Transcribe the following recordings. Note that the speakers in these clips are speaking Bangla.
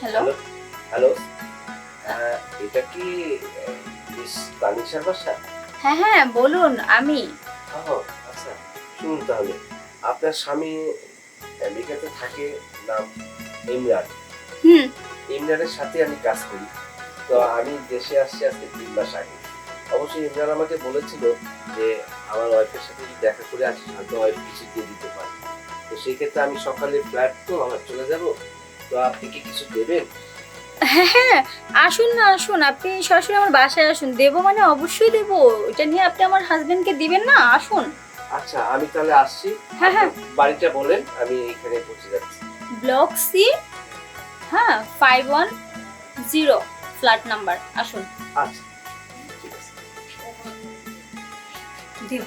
হ্যালো হ্যালো এটা কি মিস তানিশার বাসা? হ্যাঁ হ্যাঁ বলুন আমি। ও আচ্ছা শুনুন তাহলে। আপনার স্বামী আমেরিকাতে থাকে নাম ইমরান। হুম। ইমরানের সাথে আমি কাজ করি। তো আমি দেশে আসছি আজকে তিন মাস আগে। অবশ্যই ইমরান আমাকে বলেছিল যে আমার ওয়াইফের সাথে যদি দেখা করে আসি হয়তো ওয়াইফ কিছু দিয়ে দিতে পারে। তো সেই ক্ষেত্রে আমি সকালে ফ্ল্যাট তো আমার চলে যাব। তো আপনি কি কিছু দেবেন? হ্যাঁ হ্যাঁ আসুন না আসুন। আপনি সরাসরি আমার বাসায় আসুন। দেবো মানে অবশ্যই দেবো। এটা নিয়ে আপনি আমার হাজবেন্ডকে দিবেন না আসুন। আচ্ছা আমি তাহলে আসছি। হ্যাঁ, হ্যাঁ। বাড়িটা বলেন আমি এখানে পৌঁছে যাচ্ছি। ব্লক সি হ্যাঁ five one zero flat number আসুন। আচ্ছা ঠিক আছে। দেব।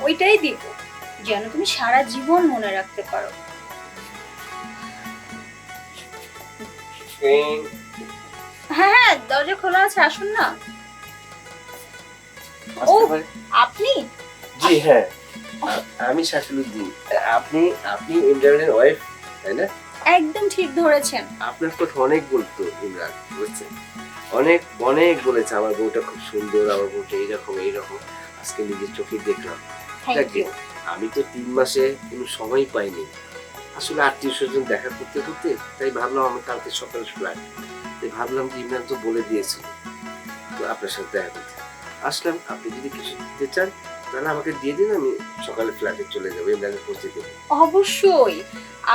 ওইটাই দিব। যেন তুমি সারা জীবন মনে রাখতে পারো। হ্যাঁ হ্যাঁ দরজা খোলা আছে আসুন না। ও। আপনি? জি হ্যাঁ। আমি আপনি আপনি ইমরানের ওয়াইফ তাই না? একদম ঠিক ধরেছেন। আপনার কথা অনেক বলতো ইমরান বুঝছেন? অনেক অনেক বলেছে আমার বউটা খুব সুন্দর আমার বউটা এইরকম এইরকম। আজকে নিজের চোখে দেখলাম। আমি তো তিন মাসে কোনো সময় পাইনি। আসলে আত্মীয় স্বজন দেখা করতে করতে তাই ভাবলাম আমি কালকে সকালে ফ্লাইট তাই ভাবলাম যে ইমরান তো বলে দিয়েছিল। তো আপনার সাথে দেখা করতে। আসলাম, আপনি যদি কিছু দিতে চান, তাহলে আমাকে দিয়ে দিন, আমি সকালে ফ্ল্যাটে চলে যাব, ইমরানের পৌঁছে দেবো অবশ্যই।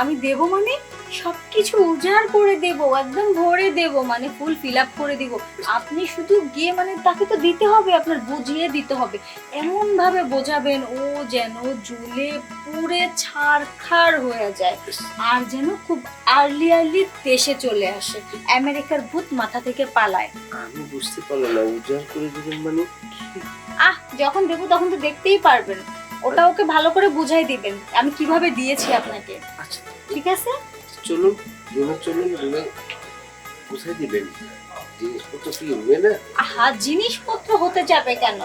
আমি দেবো মানে? সবকিছু উজাড় করে দেব একদম ভরে দেব মানে ফুল ফিল আপ করে দিব। আপনি শুধু গিয়ে মানে তাকে তো দিতে হবে আপনার বুঝিয়ে দিতে হবে। এমন ভাবে বোঝাবেন ও যেন জুলে পুরে ছাড়খাড় হয়ে যায় আর যেন খুব আর্লি আর্লি দেশে চলে আসে আমেরিকার ভূত মাথা থেকে পালায়। আমি বুঝতে পারলাম না উজাড় করে দেবেন মানে আহ যখন দেবো তখন তো দেখতেই পারবেন। ওটা ওকে ভালো করে বুঝাই দিবেন আমি কীভাবে দিয়েছি আপনাকে। আচ্ছা। ঠিক আছে? চলুন রুমে চলুন রুমে কোথায় দিবেন জিনিসপত্র কি রুমে না? আহা জিনিসপত্র হতে যাবে কেন?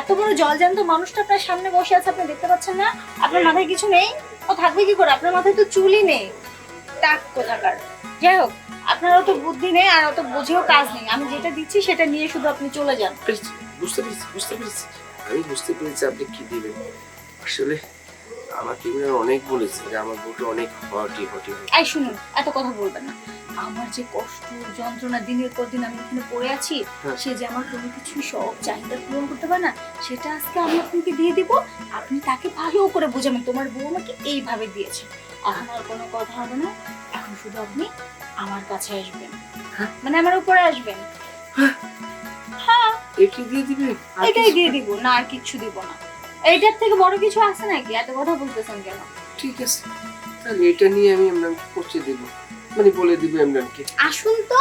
এত বড় জলজান্ত মানুষটা আপনার সামনে বসে আছে আপনি দেখতে পাচ্ছেন না? আপনার মাথায় কিছু নেই? ও থাকবে কি করে? আপনার মাথায় তো চুলই নেই। টাক কোথাকার। যাই হোক আপনার অত বুদ্ধি নেই আর অত বুঝেও কাজ নেই। আমি যেটা দিচ্ছি সেটা নিয়ে শুধু আপনি চলে যান। বুঝতে পেরেছি বুঝতে পেরেছি। আমি বুঝতে পেরেছি আপনি কি দেবেন। আসলে আমাকে ইমরান অনেক বলেছে যে আমার বউটা অনেক হটি হটি। এই শুনুন এত কথা বলবেন না। আমার যে কষ্ট যন্ত্রণা দিনের পর দিন আমি এখানে পড়ে আছি হ্যাঁ। সে যে আমার কোনো কিছু সব চাহিদা পূরণ করতে পারে না সেটা আজকে আমি আপনাকে দিয়ে দিব। আপনি তাকে ভালো করে বুঝাবেন তোমার বউ আমাকে এইভাবে দিয়েছে। এখন আর কোনো কথা হবে না। এখন শুধু আপনি আমার কাছে আসবেন। হ্যাঁ। মানে আমার উপরে আসবেন। দিয়ে আর এটাই দিয়ে দিব না আর কিচ্ছু দিব না। এইটার থেকে বড় কিছু আছে নাকি? এত কথা বলতেছেন কেন? ঠিক আছে। তাহলে এটা নিয়ে আমি ইমরানকে পৌঁছে দেবো। মানে বলে দিব ইমরানকে আসুন তো।